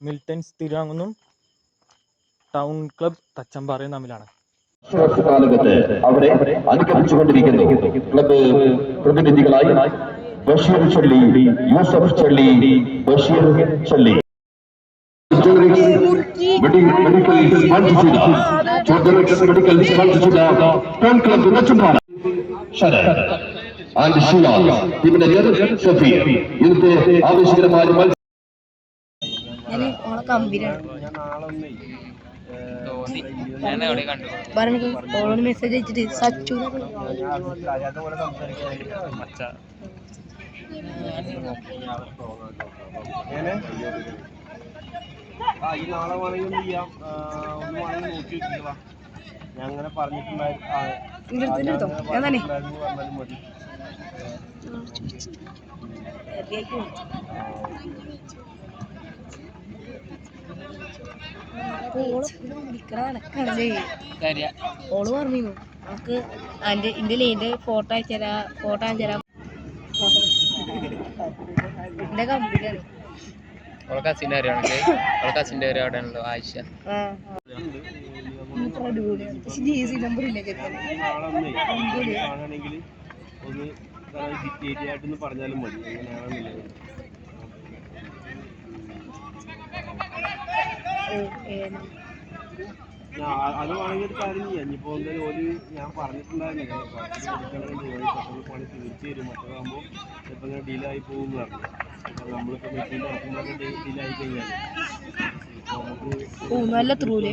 മിൽട്ടൻസ് സ്ഥിരാങ്ങുന്നും town club തച്ചമ്പാറയും തമ്മിലാണ്. പ്രതിനിധികളായി ബഷീർ ചൊല്ലി യൂസഫ് ചൊല്ലി ബഷീർ ചൊല്ലി മെഡിക്കൽ മെഡിക്കൽ ടൗൺ ക്ലബ് ആവശ്യകരമായ ഞാൻ ഓളെ കണ്ടു പറഞ്ഞു ഓളോട് മെസ്സേജ് അയച്ചിട്ട് സച്ചു ആ ഈ നാളെ വേണമെങ്കിൽ ഒന്ന് ചെയ്യാം ഒന്ന് വേണമെങ്കിൽ നോക്കി വെക്കുക ഞാൻ അങ്ങനെ പറഞ്ഞിട്ടുണ്ടായിരുന്നു ഇങ്ങനത്തെ എടുത്തോ ഞാൻ തന്നെ ഉണ്ടായിരുന്നു പറഞ്ഞാലും മതി കാര്യ ഓൾ പറഞ്ഞു നമുക്ക് അതിന്റെ എന്റെ ലൈന്റെ ഫോട്ടോ അയച്ചരാ ഫോട്ടോ അയച്ചരാ എന്റെ കമ്പനിയാണ് അവളെ കസിന്റെ അറിയാണോ അവളെ കസിന്റെ പേര് അവിടെ ഉണ്ടോ ആയിഷ ആ അടിപൊളിയാണ് പക്ഷെ എങ്ങനെയാണെന്നുള്ളത് ഓ, ഏ, ഞാൻ ആ- അത് വേണമെങ്കിൽ ഒരു കാര്യം ചെയ്യാം ഇനിയിപ്പോൾ എന്തായാലും ഒരു ഞാൻ പറഞ്ഞിട്ടുണ്ടായിരുന്നു പെട്ടെന്ന് പണി തിരിച്ചു തരും. മറ്റേതാകുമ്പോൾ ചിലപ്പോൾ ഇങ്ങനെ ഡീലായി പോകും എന്ന് പറഞ്ഞു. നമ്മളിപ്പോൾ മെറ്റീരിയൽ ഇറക്കുമ്പോഴൊക്കെ ഡീലായി കഴിഞ്ഞാൽ നല്ല ത്രൂൽ.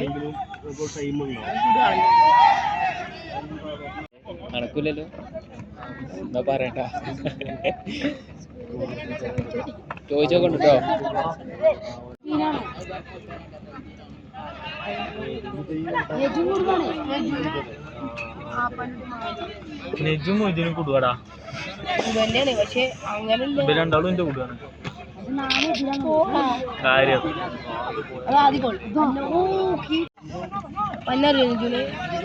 നടക്കൂലല്ലോ. എന്താ പറയണ്ട ചോദിച്ചോക്കണ്ട് നെജും മൊയ്തീനും കൂടുവാടാ? രണ്ടാളും എന്റെ കൂടുവാണ് കാര്യം.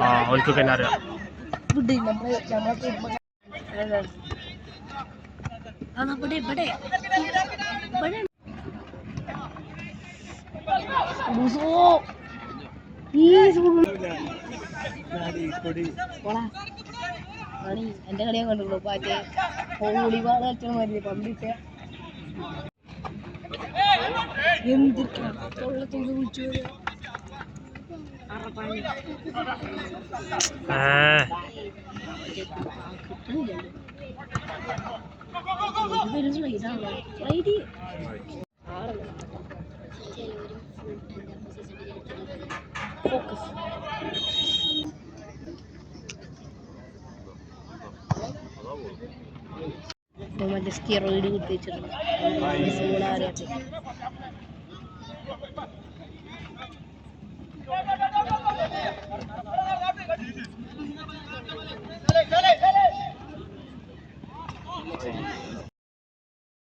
ആ ഓൽക്കൊക്കെ എന്നെ അറിയാം. ഇവിടെ ഇവിടെ. ഇവിടെ ബുസോ. ഈ സുഖം. പോടാ. പണി എന്റെ കളിയാൻ കണ്ടുള്ളൂ പാറ്റേ ഹോളിബാൾ കളിച്ചാൽ മതി പമ്പിട്ട് എന്തൊക്കെയാണ് തൊഴിൽ വിളിച്ചു അറപ്പാണി ഏ മറ്റേ സ്റ്റിറോയിഡ് കുത്തി വെച്ചിട്ടുണ്ട് അറിയാത്ത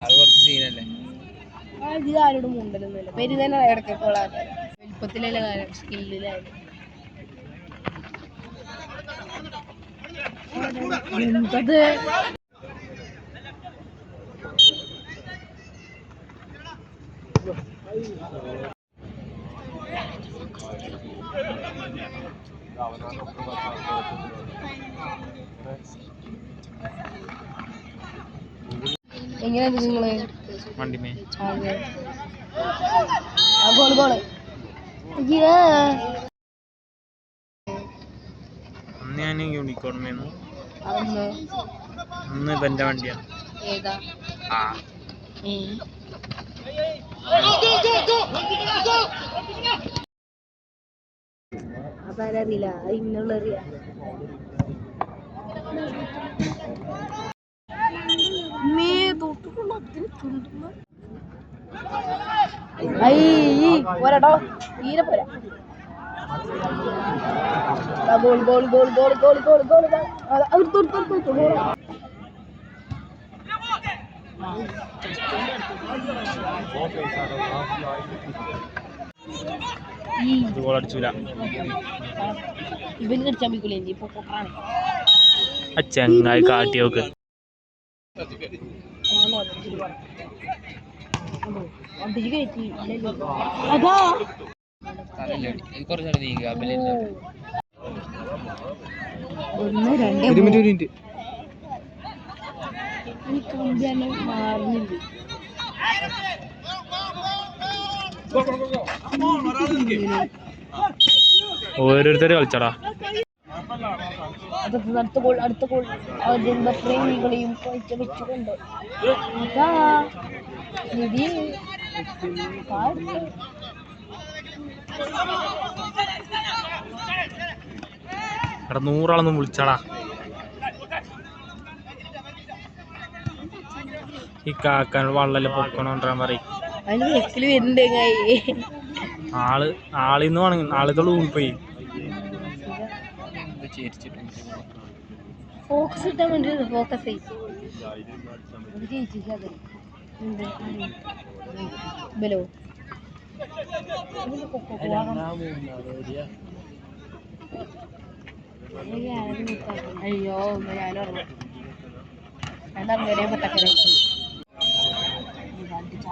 അത് കുറച്ച് സീനല്ലേ ഇത് ആരോടും മുണ്ടലൊന്നുമില്ല പേര് തന്നെ ഇടയ്ക്കൊക്കെ ഉള്ള ആൾക്കാർ വലിപ്പത്തിലല്ല കാര്യം സ്കില്ലിലായാലും എന്തത് എങ്ങനെയുണ്ട് നിങ്ങൾ? വണ്ടിമേ. Goal goal. അന്ന് ഞാൻ യൂണിക്കോൺമേന്നു അന്ന് അന്ന് എന്റെ വണ്ടിയാണ് ഏതാ? ആ. അതാരറിയില്ല അത് ഇന്നുള്ള അറിയാം പോരാട്ടോ. തീരെ പോരാ. Goal goal goal goal goal goal goal goal. ഈ ഇത് ഗോൾ അടിച്ചൂല ഇവന് കടിച്ചാൻ പറ്റില്ല ഇപ്പൊ ആ ചെങ്ങായി കാട്ടി നോക്ക്. ആണോ അത് ഈ കമ്പി തന്നെ മാറുന്നില്ല. ഓരോരുത്തർ കളിച്ചടാ. അടുത്ത ഗോൾ അടുത്ത ഗോൾ അതിന്റെ പ്രേമികളെയും കഴിച്ച വെച്ചുകൊണ്ട്. നൂറാളൊന്നും വിളിച്ചടാ. ഈ കാക്കാൻ വള്ളൽ പൊക്കണോണ്ടാൻ പറയും. ആൾ ആളിന്ന് വേണമെങ്കിൽ ആളുകൾ പോയി ഇത് ചേരിച്ചിട്ടുണ്ട് ഫോക്കസ് ഇട്ടാൻ വേണ്ടി ഫോക്കസ് ബലോ അയ്യോ ഞാനോ ഞാൻ അങ്ങനെ പൊട്ടക്കര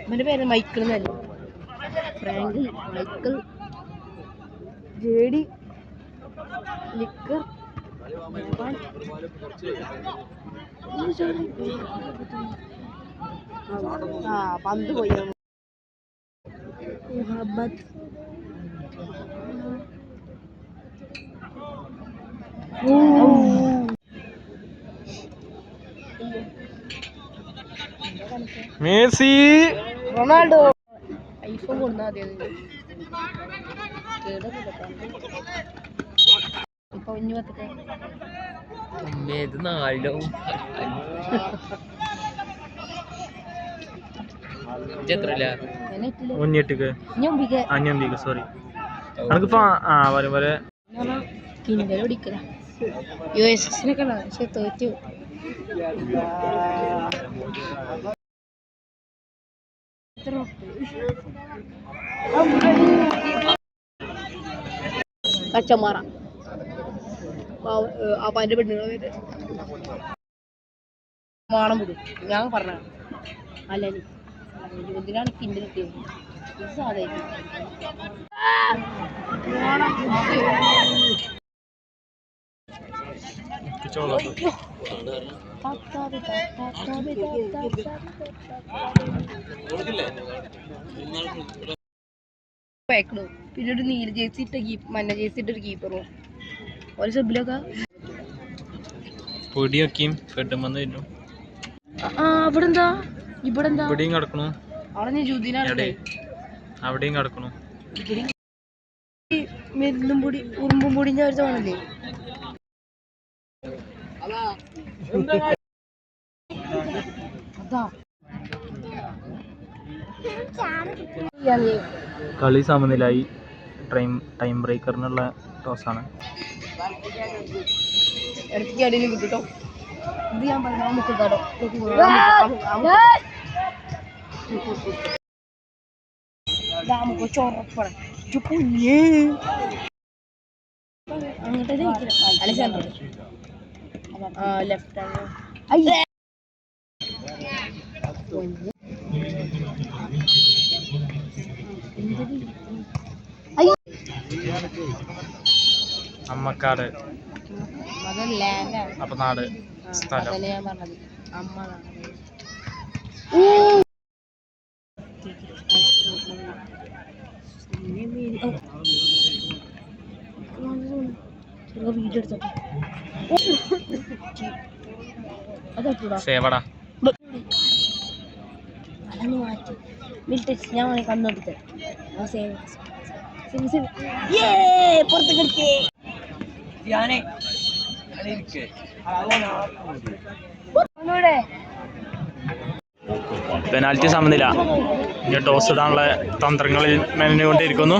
അവന്റെ പേര് മൈക്കിൾ എന്നല്ല? ഫ്രാങ്കിൾ മൈക്കിൾ. ജേഡി ലിക്കർ. ആ പന്ത് പോയി. മേസി റൊണാൾഡോ. ഐഫോൺ കൊടുത്താൽ മതി ഇപ്പൊ ഇത് ഞാൻ മുന്നിട്ടിക്ക് അഞ്ഞമ്പിക്ക് സോറി എനിക്കിപ്പോ ആ വരും വരെ. കിണ്ടൽ യു എസ് എസിനൊക്കെ പക്ഷെ തോറ്റു പച്ചമാറ ആ പാന്റെ പെണ്ണുങ്ങളെ മാണം വിടും ഞാൻ പറഞ്ഞ അല്ലേ എന്തിനാണ് കിണ്ടൽ കിട്ടിയത്? സാധാരണ ചോളം പേക്കണു പിന്നെ ഒരു നീല ജേഴ്സി ഇട്ട കീപ്പ് മഞ്ഞ ജേഴ്സി ഇട്ട ഒരു കീപ്പറും ഒരു സബിലൊക്കെ പൊടിയൊക്കെയും കെട്ടുമെന്ന് വരും ആ ഇവിടെ എന്താ ഇവിടെ എന്താ ഇവിടെയും കിടക്കണു. അവിടെ എവിടെ അവിടെയും കിടക്കണു. മരുന്നും പൊടി ഉറുമ്പും പൊടിഞ്ഞ ഒരു തോന്നല്ലേ കളി സമനിലായി. ടൈം ടൈം ബ്രേക്കറിനുള്ള ടോസാണ്. അങ്ങോട്ടേ ആ ലെഫ്റ്റ് അമ്മക്കാട് അപ്പൊ നാട് സ്ഥലം. അതല്ലേ ഞാൻ പറഞ്ഞത്. അമ്മ വീഡിയോ എടുത്തോട്ടെ. അതെപ്പോഴാ സേവടാ അതൊന്ന് മാറ്റി. മിൽറ്റച്ച് ഞാൻ വേണേ കണ്ണെടുത്ത് ആ സേവ് സേവ് സേവ് ഏ പുറത്ത് കിടക്കേ ഞാനേ പെനാൽറ്റി സമനില. ടോസ് ഇടാനുള്ള തന്ത്രങ്ങളിൽ മെനഞ്ഞുകൊണ്ടിരിക്കുന്നു.